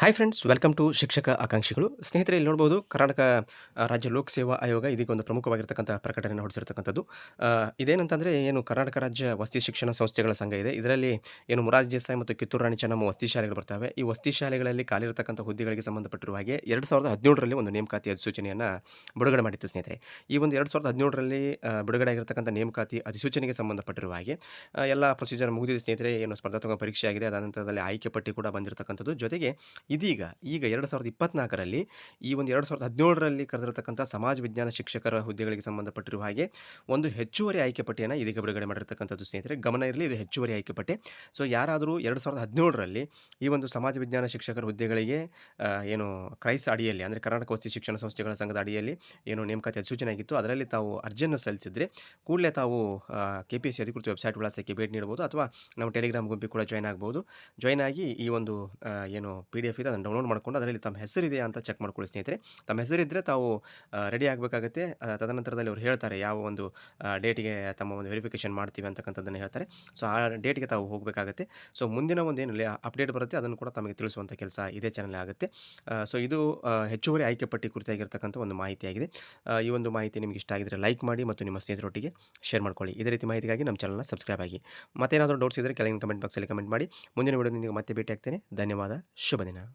Hi friends welcome to ಶಿಕ್ಷಕ ಆಕಾಂಕ್ಷಿಗಳು. ಸ್ನೇಹಿತರೆ, ಇಲ್ಲಿ ನೋಡ್ಬೋದು ಕರ್ನಾಟಕ ರಾಜ್ಯ ಲೋಕ ಸೇವಾ ಆಯೋಗ ಇದೀಗ ಒಂದು ಪ್ರಮುಖವಾಗಿರ್ತಕ್ಕಂಥ ಪ್ರಕಟಣೆ ಹೊರಡಿಸಿರ್ತಕ್ಕಂಥದ್ದು ಇದೇನಂತಂದರೆ ಏನು ಕರ್ನಾಟಕ ರಾಜ್ಯ ವಸತಿ ಶಿಕ್ಷಣ ಸಂಸ್ಥೆಗಳ ಸಂಘ ಇದೆ. ಇದರಲ್ಲಿ ಏನು ಮುರಾರ್ಜಿ ದೇಸಾಯಿ ಮತ್ತು ಕಿತ್ತೂರು ರಾಣಿ ಚೆನ್ನಮ್ಮ ವಸತಿ ಶಾಲೆಗಳು ಬರ್ತವೆ. ಈ ವಸತಿ ಶಾಲೆಗಳಲ್ಲಿ ಖಾಲಿರತಕ್ಕಂಥ ಹುದ್ದೆಗಳಿಗೆ ಸಂಬಂಧಪಟ್ಟಿರುವ ಹಾಗೆ ಎರಡು ಸಾವಿರದ ಹದಿನೇಳರಲ್ಲಿ ಒಂದು ನೇಮಕಾತಿ ಅಧಿಸೂಚನೆಯನ್ನು ಬಿಡುಗಡೆ ಮಾಡಿತ್ತು ಸ್ನೇಹಿತರೆ. ಈ ಒಂದು ಎರಡು ಸಾವಿರದ ಹದಿನೇಳರಲ್ಲಿ ಬಿಡುಗಡೆ ಆಗಿರತಕ್ಕಂಥ ನೇಮಕಾತಿ ಅಧಿಸೂಚನೆಗೆ ಸಂಬಂಧಪಟ್ಟಿರುವ ಹಾಗೆ ಎಲ್ಲ ಪ್ರೊಸೀಜರ್ ಮುಗಿದಿದೆ ಸ್ನೇಹಿತರೆ. ಏನು ಸ್ಪರ್ಧಾತ್ಮಕ ಪರೀಕ್ಷೆ ಆಗಿದೆ ಅದಾದ ನಂತರದಲ್ಲಿ ಆಯ್ಕೆ ಪಟ್ಟಿ ಕೂಡ ಬಂದಿರತಕ್ಕಂಥದ್ದು. ಜೊತೆಗೆ ಇದೀಗ, ಈಗ ಎರಡು ಸಾವಿರದ ಇಪ್ಪತ್ನಾಲ್ಕರಲ್ಲಿ ಈ ಒಂದು ಎರಡು ಸಾವಿರದ ಹದಿನೇಳರಲ್ಲಿ ಕರೆದಿರತಕ್ಕಂಥ ಸಮಾಜ ವಿಜ್ಞಾನ ಶಿಕ್ಷಕರ ಹುದ್ದೆಗಳಿಗೆ ಸಂಬಂಧಪಟ್ಟಿರುವ ಹಾಗೆ ಒಂದು ಹೆಚ್ಚುವರಿ ಆಯ್ಕೆ ಪಟ್ಟಿಯನ್ನು ಇದೀಗ ಬಿಡುಗಡೆ ಮಾಡಿರ್ತಕ್ಕಂಥದ್ದು ಸ್ನೇಹಿತರೆ. ಗಮನ ಇರಲಿ, ಇದು ಹೆಚ್ಚುವರಿ ಆಯ್ಕೆ ಪಟ್ಟಿ. ಸೊ ಯಾರಾದರೂ ಎರಡು ಸಾವಿರದ ಹದಿನೇಳರಲ್ಲಿ ಈ ಒಂದು ಸಮಾಜ ವಿಜ್ಞಾನ ಶಿಕ್ಷಕರ ಹುದ್ದೆಗಳಿಗೆ ಏನು ಕ್ರೈಸ್ ಅಡಿಯಲ್ಲಿ, ಅಂದರೆ ಕರ್ನಾಟಕ ವಸ್ತಿ ಶಿಕ್ಷಣ ಸಂಸ್ಥೆಗಳ ಸಂಘದ ಅಡಿಯಲ್ಲಿ ಏನು ನೇಮಕಾತಿ ಅಧಿಸೂಚನೆ ಆಗಿತ್ತು, ಅದರಲ್ಲಿ ತಾವು ಅರ್ಜಿಯನ್ನು ಸಲ್ಲಿಸಿದರೆ ಕೂಡಲೇ ತಾವು ಕೆ ಪಿ ಎಸ್ ಸಿ ಅಧಿಕೃತ ವೆಬ್ಸೈಟ್ ವಿಳಾಸಕ್ಕೆ ಭೇಟಿ ನೀಡಬಹುದು ಅಥವಾ ನಮ್ಮ ಟೆಲಿಗ್ರಾಮ್ ಗುಂಪಿಗೆ ಕೂಡ ಜಾಯ್ನ್ ಆಗ್ಬೋದು ಜಾಯ್ನ್ ಆಗಿ ಈ ಒಂದು ಏನು ಪಿ ಡಿ ಎಫ್ ಇದೆ, ಅದನ್ನು ಡೌನ್ಲೋಡ್ ಮಾಡ್ಕೊಂಡು ಅದರಲ್ಲಿ ತಮ್ಮ ಹೆಸರಿದೆಯಾ ಅಂತ ಚೆಕ್ ಮಾಡ್ಕೊಳ್ಳಿ ಸ್ನೇಹಿತರೆ. ತಮ್ಮ ಹೆಸರಿದ್ದರೆ ತಾವು ರೆಡಿ ಆಗಬೇಕಾಗುತ್ತೆ. ತದನಂತರದಲ್ಲಿ ಅವರು ಹೇಳ್ತಾರೆ, ಯಾವ ಒಂದು ಡೇಟಿಗೆ ತಮ್ಮ ಒಂದು ವೆರಿಫಿಕೇಷನ್ ಮಾಡ್ತೀವಿ ಅಂತಕ್ಕಂಥದ್ದನ್ನು ಹೇಳ್ತಾರೆ. ಸೊ ಆ ಡೇಟ್ಗೆ ತಾವು ಹೋಗಬೇಕಾಗುತ್ತೆ. ಸೊ ಮುಂದಿನ ಒಂದು ಏನು ಅಪ್ಡೇಟ್ ಬರುತ್ತೆ, ಅದನ್ನು ಕೂಡ ತಮಗೆ ತಿಳಿಸುವಂಥ ಕೆಲಸ ಇದೇ ಚಾನಲ್ ಆಗುತ್ತೆ. ಸೊ ಇದು ಹೆಚ್ಚುವರಿ ಆಯ್ಕೆ ಪಟ್ಟಿ ಕುರಿತಾಗಿರ್ತಕ್ಕಂಥ ಒಂದು ಮಾಹಿತಿಯಾಗಿದೆ. ಈ ಒಂದು ಮಾಹಿತಿ ನಿಮಗೆ ಇಷ್ಟ ಆಗಿದ್ರೆ ಲೈಕ್ ಮಾಡಿ ಮತ್ತು ನಿಮ್ಮ ಸ್ನೇಹಿತರೊಟ್ಟಿಗೆ ಶೇರ್ ಮಾಡ್ಕೊಳ್ಳಿ. ಇದೇ ರೀತಿ ಮಾಹಿತಿಗಾಗಿ ನಮ್ಮ ಚಾನಲ್ನ ಸಬ್ಸ್ಕ್ರೈಬ್ ಆಗಿ. ಮತ್ತೇನಾದರೂ ಡೌಟ್ಸ್ ಇದ್ದರೆ ಕೆಳಗಿನ ಕಮೆಂಟ್ ಬಾಕ್ಸಲ್ಲಿ ಕಮೆಂಟ್ ಮಾಡಿ. ಮುಂದಿನ ವಿಡಿಯೋ ನಿಮಗೆ ಮತ್ತೆ ಭೇಟಿ ಆಗ್ತೇನೆ. ಧನ್ಯವಾದ. ಶುಭ ದಿನ.